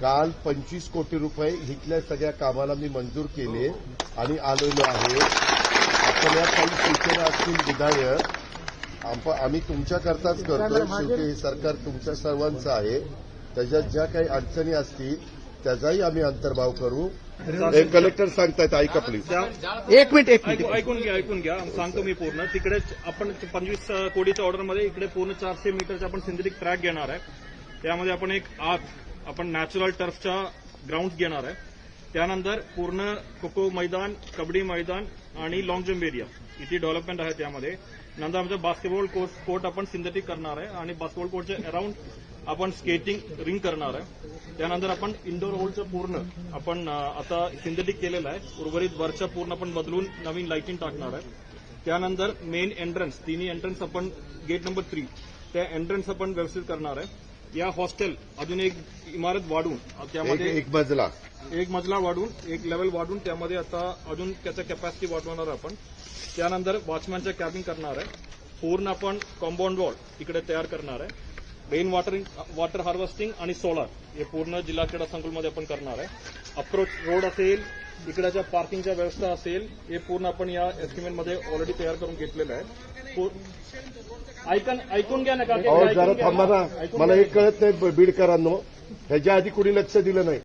काल पंचवीस कोटी रुपये इथल्या सगळ्या कामाला मी मंजूर केले आणि आलेलो आहे. आपल्या काही सूचना असतील विधायक आम- आम्ही तुमच्याकरताच करतो शेवटी हे सरकार तुमच्या सर्वांचं आहे. त्याच्यात ज्या काही अडचणी असतील त्याचाही आम्ही अंतर्भाव करू. कलेक्टर सांगतायत ऐका प्लीज एक मिनिट एक मिनिट. ऐकू- ऐकून घ्या ऐकून घ्या. सांगतो मी पूर्ण. तिकडे आपण पंचवीस कोटीच्या ऑर्डरमध्ये इकडे पूर्ण चारशे मीटरचा आपण सिंथेटिक ट्रॅक घेणार आहे. त्यामध्ये आपण एक आत आपण नॅचरल टर्फच्या ग्राउंड घेणार आहे. त्यानंतर पूर्ण खो मैदान कबड्डी मैदान आणि लॉंग जम्प एरिया इथे डेव्हलपमेंट आहे त्यामध्ये. नंतर आमचं बास्केटबॉल कोर्ट कोर्ट आपण सिंथेटिक करणार आहे आणि बास्केटबॉल कोर्टच्या अराउंड आपण स्केटिंग रिंग करणार आहे. त्यानंतर आपण इंडोर होलचं पूर्ण आपण आता सिंथेटिक केलेलं आहे. उर्वरित वरच्या पूर्ण आपण बदलून नवीन लाइटिंग टाकणार आहे. त्यानंतर मेन एंट्रन्स तिन्ही एंट्रन्स आपण गेट नंबर थ्री त्या एंट्रन्स आपण व्यवस्थित करणार आहे. या हॉस्टेल अजून एक इमारत वाढून एक त्यामध्ये एक मजला. एक मजला वाढून एक लेवल वाढून त्यामध्ये आता अजून त्याचा कॅपॅसिटी वाढवणार आपण. त्यानंतर वॉचमॅनच्या कॅबिन करणार आहे. पूर्ण आपण कॉम्पाऊंड वॉल इकडे तयार करणार आहे. रेन वॉटर वॉटर हार्वेस्टिंग आणि सोलार हे पूर्ण जिल्हा क्रीडा संकुलमध्ये आपण करणार आहे. अप्रोच रोड असेल इकडच्या पार्किंगच्या व्यवस्था असेल हे पूर्ण आपण या एस्टिमेटमध्ये ऑलरेडी तयार करून घेतलेलं आहे. ऐकून ऐकून घ्या ना का थांबा ना. मला एक कळत नाही बीडकरांनो ह्याच्या आधी कुणी लक्ष दिलं नाही.